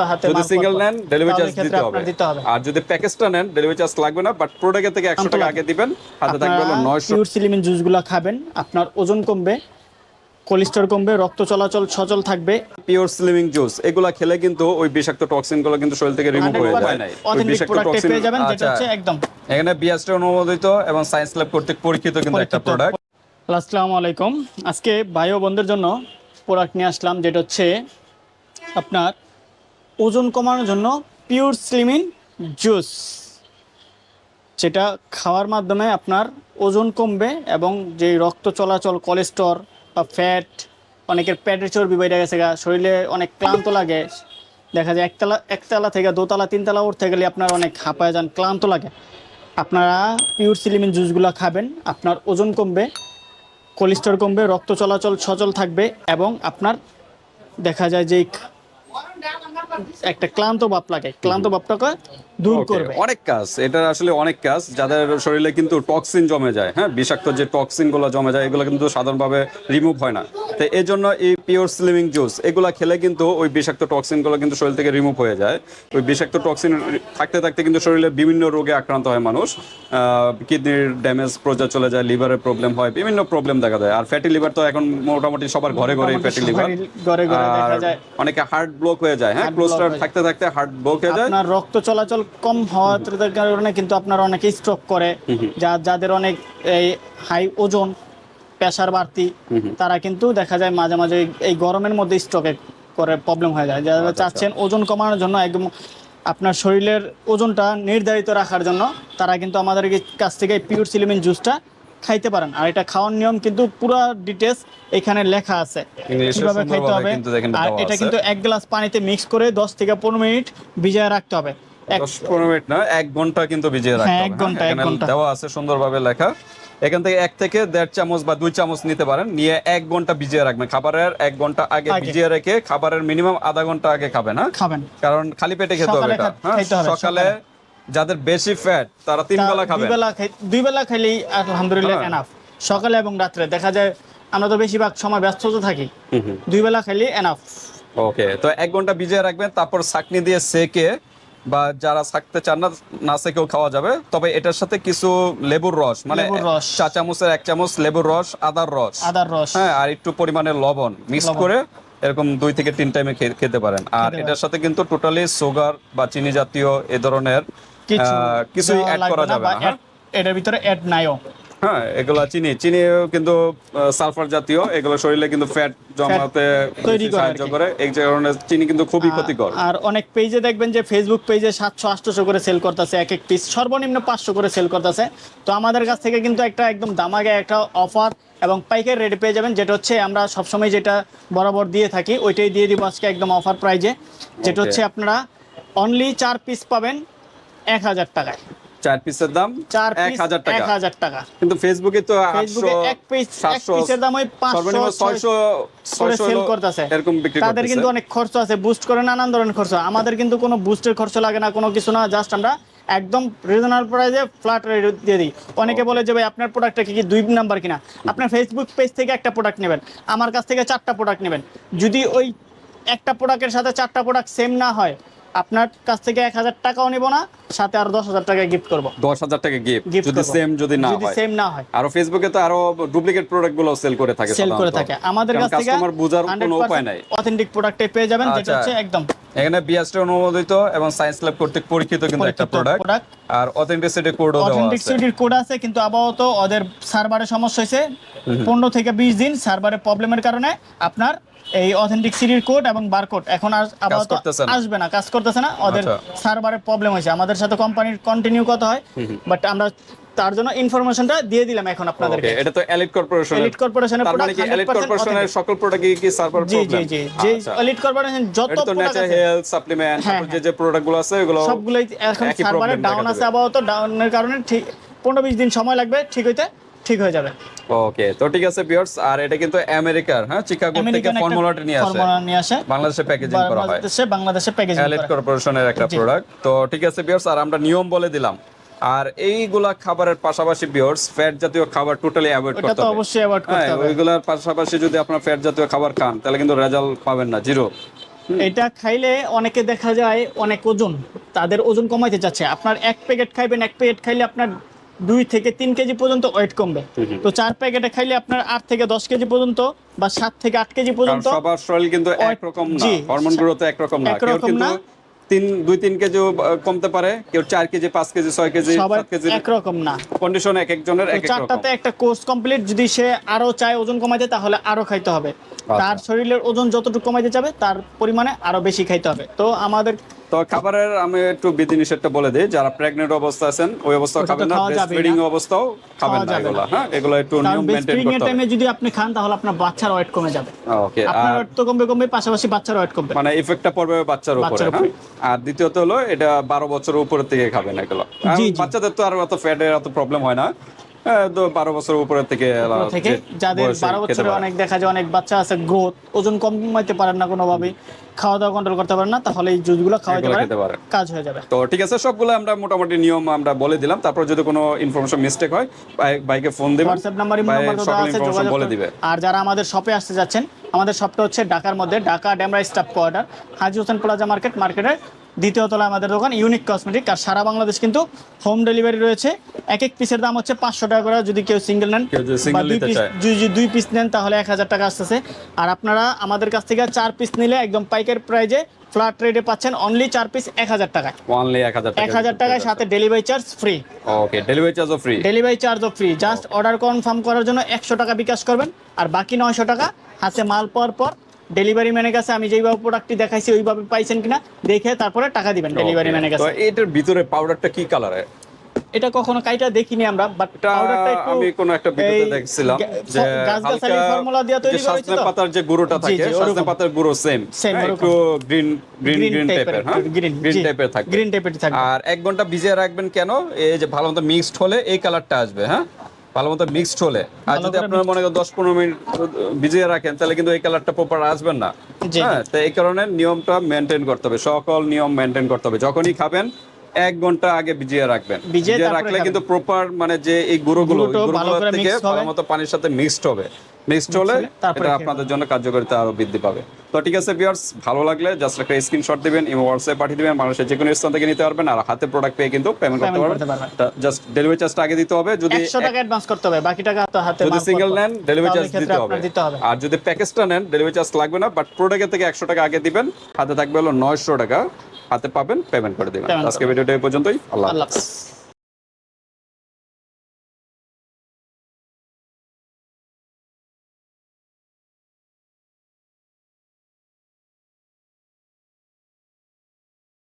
সপ্তাহ হাতে যদি সিঙ্গেল নেন ডেলিভারি চার্জ দিতে হবে। আর যদি প্যাকেজটা নেন ডেলিভারি চার্জ লাগবে না বাট প্রোডাক্টের থেকে একশো টাকা আগে দিবেন হাতে থাকবে হলো নয়শো পিওর সিলিমিন জুসগুলো খাবেন আপনার ওজন কমবে কোলেস্ট্রল কমবে রক্ত চলাচল সচল থাকবে। পিওর স্লিমিং জুস এগুলা খেলে কিন্তু ওই বিষাক্ত টক্সিনগুলো কিন্তু শরীর থেকে রিমুভ হয়ে যায়। ওই বিষাক্ত প্রোডাক্টে toxin- পেয়ে যাবেন যেটা আচ্ছা, হচ্ছে একদম। এখানে বিএসটি অনুমোদিত এবং সায়েন্স ল্যাব কর্তৃক পরীক্ষিত কিন্তু একটা প্রোডাক্ট আসসালামু আলাইকুম। আজকে ভাই ও বোনদের জন্য প্রোডাক্ট নিয়ে আসলাম যেটা হচ্ছে আপনার ওজন কমানোর জন্য পিওর স্লিমিন জুস যেটা খাওয়ার মাধ্যমে আপনার ওজন কমবে এবং যে রক্ত চলাচল কোলেস্টর বা ফ্যাট অনেকের পেটের চর্বি বেড়ে গেছে গা, শরীরে অনেক ক্লান্ত লাগে। দেখা যায় একতলা একতলা থেকে দোতলা, তিনতলা উঠতে গেলে আপনার অনেক হাঁপায় যান, ক্লান্ত লাগে। আপনারা পিওর সিলিমিন জুসগুলো খাবেন, আপনার ওজন কমবে কোলেস্টর কমবে, রক্ত চলাচল সচল থাকবে এবং আপনার দেখা যায় যে একটা ক্লান্ত ভাব লাগে ক্লান্ত ভাবটাকে দূর করবে। অনেক কাজ এটা আসলে অনেক কাজ যাদের শরীরে কিন্তু টক্সিন জমে যায় হ্যাঁ? বিষাক্ত যে জমে যায় এগুলো কিন্তু সাধারণভাবে রিমুভ হয় না। তো এই জন্য এই পিওর স্লিমিং জুস এগুলা খেলে কিন্তু ওই বিষাক্ত কিন্তু শরীর থেকে রিমুভ হয়ে যায়। ওই বিষাক্ত টক্সিন থাকতে থাকতে কিন্তু শরীরে বিভিন্ন রোগে আক্রান্ত হয় মানুষ। কিডনির ড্যামেজ প্রজা চলে যায় লিভারের প্রবলেম হয় বিভিন্ন প্রবলেম দেখা যায় আর ফ্যাটি লিভার তো এখন মোটামুটি সবার ঘরে ঘরে ফ্যাটি লিভার অনেকে হার্ট ব্লক হয়ে যায় হ্যাঁ? ক্লোস্টার থাকতে থাকতে হার্ট ব্লক হয়ে যায়। আপনার রক্ত চলাচল কম হওয়ার কারণে কিন্তু আপনার অনেকে স্ট্রোক করে। যা যাদের অনেক এই হাই ওজন প্রেশার বাড়তি তারা কিন্তু দেখা যায় মাঝে মাঝে এই- এই গরমের মধ্যে স্ট্রোকে করে প্রবলেম হয়ে যায়। যারা চাচ্ছেন ওজন কমানোর জন্য একদম আপনার শরীরের ওজনটা নির্ধারিত রাখার জন্য তারা কিন্তু আমাদের কাছ থেকে পিওর সিলিমিন জুসটা খাইতে পারেন। আর এটা খাওয়ার নিয়ম কিন্তু পুরো ডিটেলস এখানে লেখা আছে। কীভাবে খাইতে হবে আর এটা কিন্তু এক গ্লাস পানিতে মিক্স করে দশ থেকে পনেরো মিনিট ভিজায় রাখতে হবে। এক দশ পনেরো মিনিট না এক ঘণ্টা কিন্তু ভিজিয়ে রাখতে হ্যাঁ, হবে। এক ঘণ্টা, এক ঘণ্টা। দেওয়া আছে সুন্দরভাবে লেখা। এখান থেকে এক থেকে দেড় চামচ বা দুই চামচ নিতে পারেন। নিয়ে এক ঘণ্টা ভিজিয়ে রাখবেন। খাবারের এক ঘণ্টা আগে আগে। ভিজিয়ে রেখে খাবারের মিনিমাম আধা ঘণ্টা আগে খাবেন হ্যাঁ? খাবেন। কারণ খালি পেটে খেতে হবে এটা। হ্যাঁ সকালে। যাদের বেশি ফ্যাট তারা তিন বেলা তা খাবেন। দুই বেলা দুই বেলা খাইলেই আলহামদুলিল্লাহ হ্যাঁ। এনাফ সকালে এবং রাত্রে দেখা যায় আমরা তো বেশিরভাগ সময় ব্যস্ত তো থাকি দুই বেলা খাইলে এনাফ ওকে তো এক ঘণ্টা ভিজিয়ে রাখবেন তারপর ছাকনি দিয়ে সেকে বা যারা থাকতে চান না না সেকেও খাওয়া যাবে। তবে এটার সাথে কিছু লেবুর রস মানে। চা চামচের এক চামচ লেবুর রস আদার রস। আদার রস। হ্যাঁ আর একটু পরিমাণে লবণ মিক্স করে এরকম দুই থেকে তিন টাইমে খেতে পারেন। আর এটার সাথে কিন্তু টোটালি সুগার বা চিনি জাতীয় এ ধরনের কিছু কিছুই অ্যাড করা যাবে না? এটার ভিতরে অ্যাড নাইও। হ্যাঁ এগুলা চিনি। চিনি কিন্তু সালফার জাতীয়। এগুলো শরীরে কিন্তু ফ্যাট জমাতে সাহায্য করে। এই ধরনের চিনি কিন্তু খুবই ক্ষতিকর। আর অনেক পেজে দেখবেন যে ফেসবুক পেজে সাতশো আটশোশো করে সেল করতেছে এক এক পিস সর্বনিম্ন পাঁচশো করে সেল করতেছে। তো আমাদের কাছ থেকে কিন্তু একটা একদম দামাগে একটা অফার এবং পাইকারি রেটে পেয়ে যাবেন। যেটা হচ্ছে আমরা সবসময় যেটা বরাবর দিয়ে থাকি ওইটাই দিয়ে দিব আজকে একদম অফার প্রাইজে যেটা হচ্ছে আপনারা অনলি চার পিস পাবেন। এক হাজার টাকায়। চার পিসের দাম চার এক হাজার এক হাজার টাকা। কিন্তু ফেসবুকে তো ফেসবুকে এক পিস এক পিসের দাম ওই সর্বনিম্ন ছয়শো সেল করতেছে। এরকম বিক্রি তাদের কিন্তু অনেক খরচ আছে বুস্ট করে নানান ধরনের খরচ আমাদের কিন্তু কোনো বুস্টের খরচ লাগে না কোনো কিছু না জাস্ট আমরা একদম রিজনেবল প্রাইসে ফ্ল্যাট রেট দিয়ে দিই। অনেকে বলে যে ভাই আপনার প্রোডাক্টটা কি কি দুই নাম্বার কিনা? আপনার ফেসবুক পেজ থেকে একটা প্রোডাক্ট নেবেন আমার কাছ থেকে চারটা প্রোডাক্ট নেবেন। যদি ওই একটা প্রোডাক্টের সাথে চারটা প্রোডাক্ট সেম না হয় আপনার কাছ থেকে এক হাজার টাকাও নেব না সাথে আরও দশ হাজার টাকা গিফট করব। দশ হাজার টাকা গিফট যদি সেম যদি না যদি হয়। সেম না হয়। আরও ফেসবুকে তো আরও ডুপ্লিকেট প্রোডাক্টগুলো সেল করে থাকে সেল করে থাকে। আমাদের কাছ থেকে কাস্টমার বোঝার কোনো উপায় নাই। অথেন্টিক প্রোডাক্টে পেয়ে যাবেন যেটা আচ্ছা। হচ্ছে একদম এখানে বিএসটি অনুমোদিত এবং সায়েন্স ল্যাব কর্তৃক পরীক্ষিত কিন্তু একটা প্রোডাক্ট। আর অথেন্টিসিটি কোডও দেওয়া আছে। কোড আছে কিন্তু আপাতত ওদের সার্ভারে সমস্যা হয়েছে। পনেরো থেকে বিশ দিন সার্ভারে প্রবলেমের কারণে আপনার এই অথেন্টিক সিটির কোড এবং বারকোড এখন আর আপাতত আসবে না কাজ করতেছে না। ওদের আচ্ছা। সার্ভারে প্রবলেম হয়েছে। আমাদের সাথে কোম্পানির কন্টিনিউ কথা হয় বাট আমরা তার জন্য ইনফরমেশনটা দিয়ে দিলাম এখন আপনাদেরকে। এটা তো এলিট কর্পোরেশন এলিট কর্পোরেশনের মানে প্রোডাক্ট কি এলিট কর্পোরেশনের সকল প্রোডাক্ট কি সার্ভার প্রবলেম জি জি। জি যে এলিট কর্পোরেশন যত প্রোডাক্ট আছে। হেলথ সাপ্লিমেন্ট হ্যাঁ, যে যে প্রোডাক্টগুলো আছে এগুলো সবগুলোই এখন সার্ভারে ডাউন আছে আপাতত। ডাউনের কারণে ঠিক পনেরো বিশ দিন সময় লাগবে ঠিক হইতে। ঠিক হয়ে যাবে। ওকে তো ঠিক আছে ভিউয়ার্স আর এটা কিন্তু আমেরিকার হ্যাঁ? চিকাগো থেকে ফর্মুলাটা নিয়ে আসে। ফর্মুলা নিয়ে আসে। বাংলাদেশে প্যাকেজিং করা হয়। বাংলাদেশে বাংলাদেশে প্যাকেজিং এলিট কর্পোরেশনের একটা প্রোডাক্ট তো ঠিক আছে ভিউয়ার্স আর আমরা নিয়ম বলে দিলাম। আর এইগুলা খাবারের পাশাপাশি ভিউয়ার্স ফ্যাট জাতীয় খাবার টোটালি অ্যাভয়েড করতে তো হবে। অবশ্যই অ্যাভয়েড হ্যাঁ করতে হবে। ওইগুলোর পাশাপাশি যদি আপনার ফ্যাট জাতীয় খাবার খান তাহলে কিন্তু রেজাল্ট পাবেন না জিরো এটা খাইলে অনেকে দেখা যায় অনেক ওজন তাদের ওজন কমাইতে চাচ্ছে। আপনার এক প্যাকেট খাইবেন এক প্যাকেট খাইলে আপনার দুই থেকে তিন কেজি পর্যন্ত ওয়েট কমবে। তো চার প্যাকেটে খাইলে আপনার আট থেকে দশ কেজি পর্যন্ত বা সাত থেকে আট কেজি পর্যন্ত সবার শরীর কিন্তু একরকম না। হরমোন তো একরকম না। একরকম কিন্তু না। তিন দুই তিন কেজি কমতে পারে। কেউ চার কেজি পাঁচ কেজি ছয় কেজি সাত কেজি। একরকম না। কন্ডিশন এক একজনের এক এক চারটাতে একটা কোর্স কমপ্লিট যদি সে আরও চায় ওজন কমাইতে তাহলে আরও খাইতে হবে। আচ্ছা। তার শরীরের ওজন যতটুকু কমাইতে যাবে তার পরিমাণে আরও বেশি খাইতে হবে। তো আমাদের তো খাবারের আমি একটু বিধি নিষেধটা বলে দিই যারা প্রেগনেন্ট অবস্থা আছেন ওই খাবেন না খাওয়া ব্রেস্ট যাবেই ফিডিং না। অবস্থাও খাবেন না এগুলো হ্যাঁ এগুলো একটু নিয়ম ব্রেস্টফিডিং করতে হবে। টাইমে যদি আপনি খান তাহলে আপনার বাচ্চার ওয়েট কমে যাবে। ওকে আপনার আর ওয়েট তো কমবে কমবে পাশাপাশি বাচ্চার ওয়েট কমবে। মানে ইফেক্টটা পড়বে বাচ্চার উপরে হ্যাঁ? আর দ্বিতীয়ত হলো এটা বারো বছরের উপরের থেকে খাবেন এগুলো। বাচ্চাদের তো আর অত ফ্যাটের অত প্রবলেম হয় না। বারো বছরের উপরের থেকে থেকে যাদের বারো বছরে অনেক দেখা যায় অনেক বাচ্চা আছে গ্রোথ ওজন কমাইতে পারেন না কোনোভাবে খাওয়া দাওয়া কন্ট্রোল করতে পারেন না তাহলে এই জুসগুলো খাওয়াইতে পারেন কাজ হয়ে যাবে। তো ঠিক আছে সবগুলো আমরা মোটামুটি নিয়ম আমরা বলে দিলাম। তারপর যদি কোনো ইনফরমেশন মিস্টেক হয় ভাইকে ফোন দিবেন হোয়াটসঅ্যাপ নাম্বার ইমো নাম্বার তো দেওয়া সকল আছে যোগাযোগ বলে দিবে। আর যারা আমাদের শপে আসতে যাচ্ছেন আমাদের শপটা হচ্ছে ঢাকার মধ্যে Dhaka Demra staff quarter Haji Hossain plaza market মার্কেটের দ্বিতীয় তলায় আমাদের দোকান ইউনিক কসমেটিক আর সারা বাংলাদেশ কিন্তু হোম ডেলিভারি রয়েছে। এক এক পিসের দাম হচ্ছে পাঁচশো টাকা করে যদি কেউ সিঙ্গেল নেন বা দুই পিস দুই পিস নেন তাহলে এক হাজার টাকা আসতেছে। আর আপনারা আমাদের কাছ থেকে চার পিস নিলে একদম পাইকারি প্রাইজে ফ্ল্যাট রেটে পাচ্ছেন অনলি চার পিস এক হাজার টাকায়। অনলি এক হাজার এক হাজার টাকায় সাথে delivery charge free okay delivery চার্জও ফ্রি ডেলিভারি চার্জও ফ্রি জাস্ট অর্ডার কনফার্ম করার জন্য একশো টাকা বিকাশ করবেন আর বাকি নয়শো টাকা হাতে মাল পাওয়ার পর ডেলিভারি ম্যানের কাছে আমি যেইভাবে প্রোডাক্টটি দেখাইছি ওইভাবে পাইছেন কিনা দেখে তারপরে টাকা দিবেন ডেলিভারি ম্যানের কাছে। এটার ভিতরে পাউডারটা কি কালারের এটা কখনো কাইটা দেখিনি আমরা বাট পাউডারটা একটু আমি কোন একটা ভিডিওতে দেখছিলাম যে গাছগাছালি ফর্মুলা দিয়ে তৈরি যে করা হয়েছে তো? পাতার যে গুঁড়োটা থাকে সজনে। পাতার গুঁড়ো সেম Same, একটু গ্রিন গ্রিন গ্রিন টাইপের হ্যাঁ? গ্রিন টাইপের থাকবে। গ্রিন টাইপের থাকবে। আর এক ঘণ্টা ভিজিয়ে রাখবেন কেন? এই যে ভালো মতো মিক্সড হলে এই কালারটা আসবে হ্যাঁ? ভালো মতো মিক্সড হলে। আর যদি আপনার মনে করেন দশ পনেরো মিনিট ভিজিয়ে রাখেন তাহলে কিন্তু এই কালারটা প্রপার আসবেন না। হ্যাঁ তো এই কারণে নিয়মটা মেনটেন করতে হবে। সকল নিয়ম মেনটেন করতে হবে। যখনই খাবেন এক ঘণ্টা আগে ভিজিয়ে রাখবেন। ভিজিয়ে রাখলে কিন্তু প্রপার মানে যে এই গুঁড়োগুলো গুঁড়োগুলো থেকে mixed ভালো মতো পানির সাথে মিক্সড হবে। মিক্সড হলে এটা আপনাদের জন্য কার্যকারিতা আরও বৃদ্ধি পাবে। তো ঠিক আছে ভিউয়ার্স ভালো লাগলে জাস্ট একটা স্ক্রিনশট দিবেন ইমো হোয়াটসঅ্যাপ পাঠিয়ে দিবেন মানুষের যে কোনো স্থান থেকে নিতে পারবেন আর হাতে প্রোডাক্ট পেয়ে কিন্তু পেমেন্ট করতে পারবেন। জাস্ট ডেলিভারি চার্জটা আগে দিতে হবে যদি একশো টাকা অ্যাডভান্স করতে হবে বাকি টাকা তো হাতে যদি সিঙ্গেল। নেন ডেলিভারি চার্জ দিতে হবে। আর যদি প্যাকেজটা নেন ডেলিভারি চার্জ লাগবে না বাট প্রোডাক্টের থেকে একশো টাকা আগে দিবেন হাতে থাকবে হলো নয়শো টাকা। হাতে পাবেন পেমেন্ট করে দেবেন। আজকে ভিডিওটা এই পর্যন্তই। আল্লাহ আল্লাহ হাফেজ।